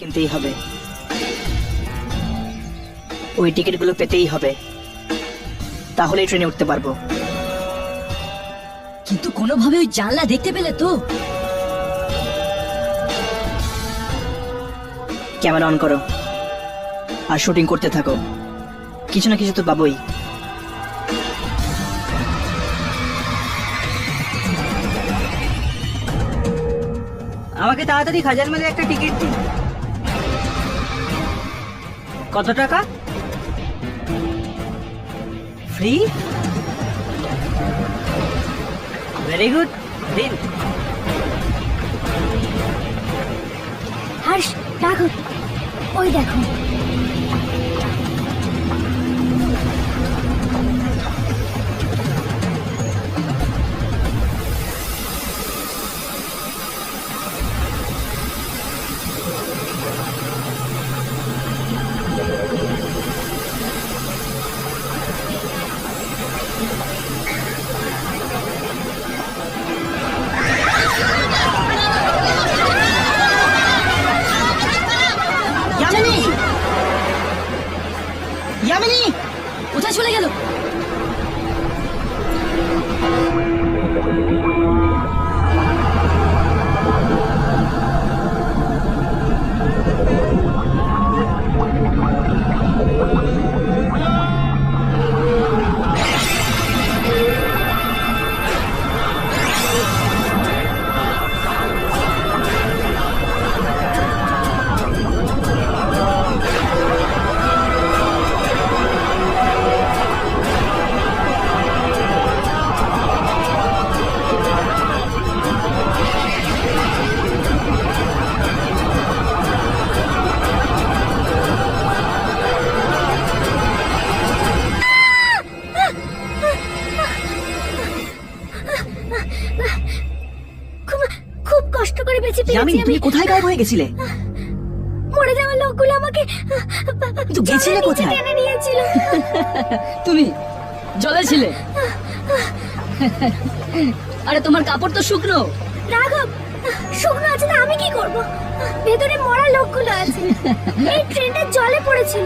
কিনতেই হবে। ওই টিকিটগুলো পেতেই হবে। তাহলেই ট্রেনে উঠতে পারব। কিন্তু কোনোভাবে ওই জানলা দেখতে পেলে তো। ক্যামেরা অন করো। আর শুটিং করতে থাকো। কিছু না কিছু তো পাবোই। আমাকে তাড়াতাড়ি খাজার মেলে একটা টিকিট দিন। কত টাকা? ফ্রি ভেরি গুড দিন হর্ষ দেখো ওই দেখো। কোথায় চলে গেল পেয়েছি তুমি আমি কোথায় গায়েব হয়ে গেছিলে? মরে যাওয়া লোকগুলো আমাকে কিন্তু গেছিলে কোথায়? টেনে নিয়েছিল। তুমি জলে ছিলে? আরে তোমার কাপড় তো শুকনো। রাঘব শুকনো আছে না আমি কি করব? ভেতরে মরা লোকগুলো আছে। এই ট্রেনটা জলে পড়েছিল।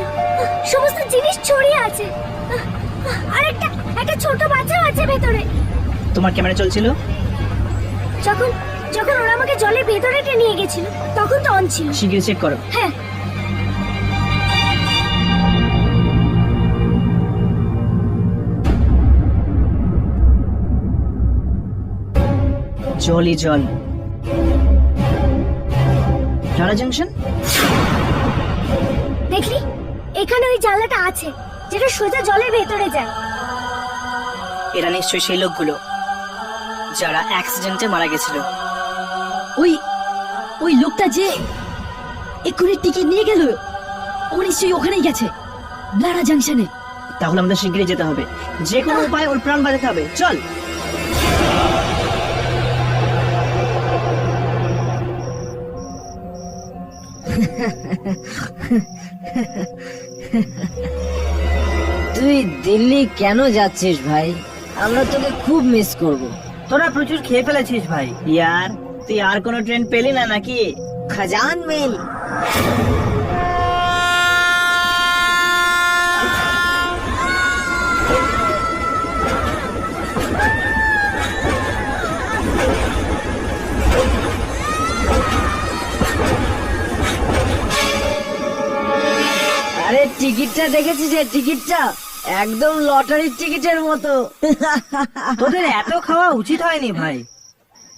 সমস্ত জিনিস ছড়িয়ে আছে। আর একটা একটা ছোট বাচ্চাও আছে ভেতরে। তোমার ক্যামেরা চলছিল? যখন যখন ওরা আমাকে জলের ভেতরে টেনে নিয়ে গেছিল তখন তো অন ছিল। শিগগির চেক করো। হ্যাঁ। জলই জল। রানা জাংশন দেখলি? এখানে ওই জানলাটা আছে যেটা সোজা জলের ভেতরে যায়। এরা নিশ্চয়ই সেই লোকগুলো যারা অ্যাক্সিডেন্টে মারা গেছিল। ওই ওই লোকটা যে এক্ষুনি টিকিট নিয়ে গেল ও নিশ্চয়ই ওখানেই গেছে ব্লারা জাংশনে। তাহলে আমাদের শিগগিরই যেতে হবে। যে কোনো উপায় ওর প্রাণ বাঁচাতে হবে। চল। তুই দিল্লি কেন যাচ্ছিস ভাই? আমরা তোকে খুব মিস করব। তোরা প্রচুর খেয়ে ফেলেছিস ভাই। ইয়ার। তুই আর কোনো ট্রেন পেলি না নাকি? খাজান মেল। আরে টিকিটটা দেখেছিস টিকিটটা? একদম লটারির টিকিটের মতো। তোদের এত খাওয়া উচিত হয়নি ভাই।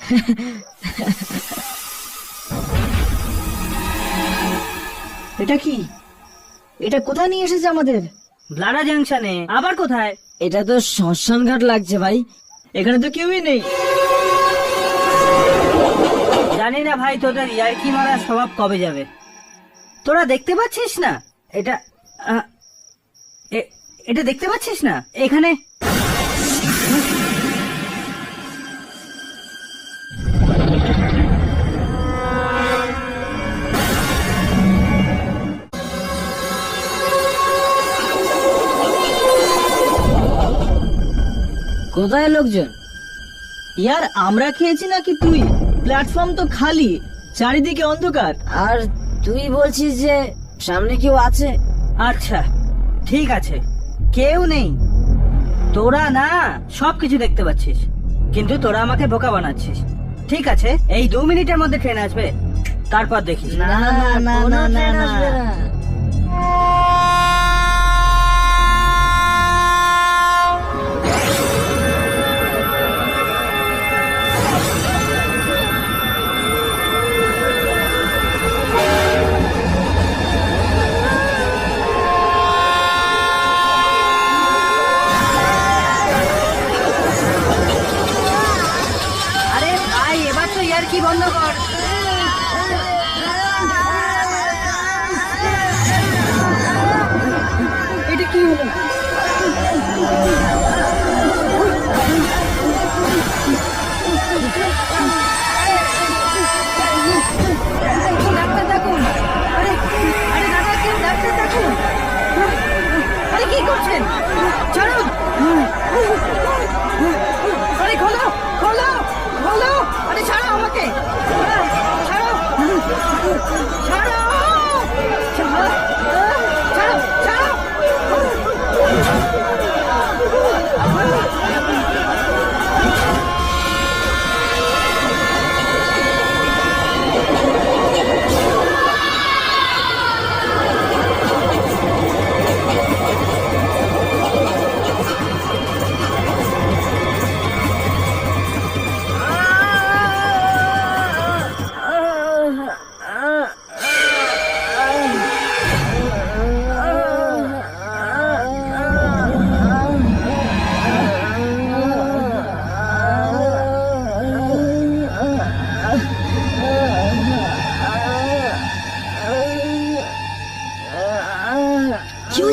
এটা কি? এটা কোথায় নিয়ে এসেছে আমাদের? ব্লাডা জাংশনে। আবার কোথায়? এটা তো শ্মশান ঘাট লাগছে ভাই। এখানে তো কেউই নেই। জানি না ভাই তোদের ইয়ারকি মারা স্বভাব কবে যাবে? তোরা দেখতে পাচ্ছিস না? এটা এ- এটা দেখতে পাচ্ছিস না? এখানে কোথায় লোকজন। ইয়ার আমরা খেয়েছি নাকি তুই? প্ল্যাটফর্ম তো খালি চারিদিকে অন্ধকার। আর তুই বলছিস যে সামনে কেউ আছে? আচ্ছা ঠিক আছে কেউ নেই। তোরা না সবকিছু দেখতে পাচ্ছিস কিন্তু তোরা আমাকে বোকা বানাচ্ছিস। ঠিক আছে এই দু মিনিটের মধ্যে ট্রেন আসবে তারপর দেখিস। না না না না না। বন্ধ কর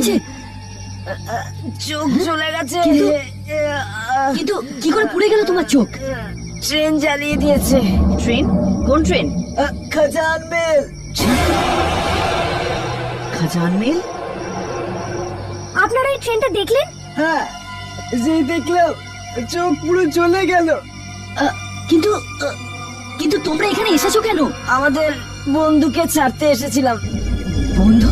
হয়েছে? চোখ চলে গেছে। কিন্তু কিন্তু কি করে পুড়ে গেল তোমার চোখ? ট্রেন জ্বালিয়ে দিয়েছে। ট্রেন? কোন ট্রেন? খাজান মেল। খাজান মিল? আপনারা এই ট্রেনটা দেখলেন? হ্যাঁ যে দেখলাম চোখ পুরো চলে গেল। কিন্তু কিন্তু তোমরা এখানে এসেছ কেন? আমাদের বন্ধুকে ছাড়তে এসেছিলাম। বন্ধু?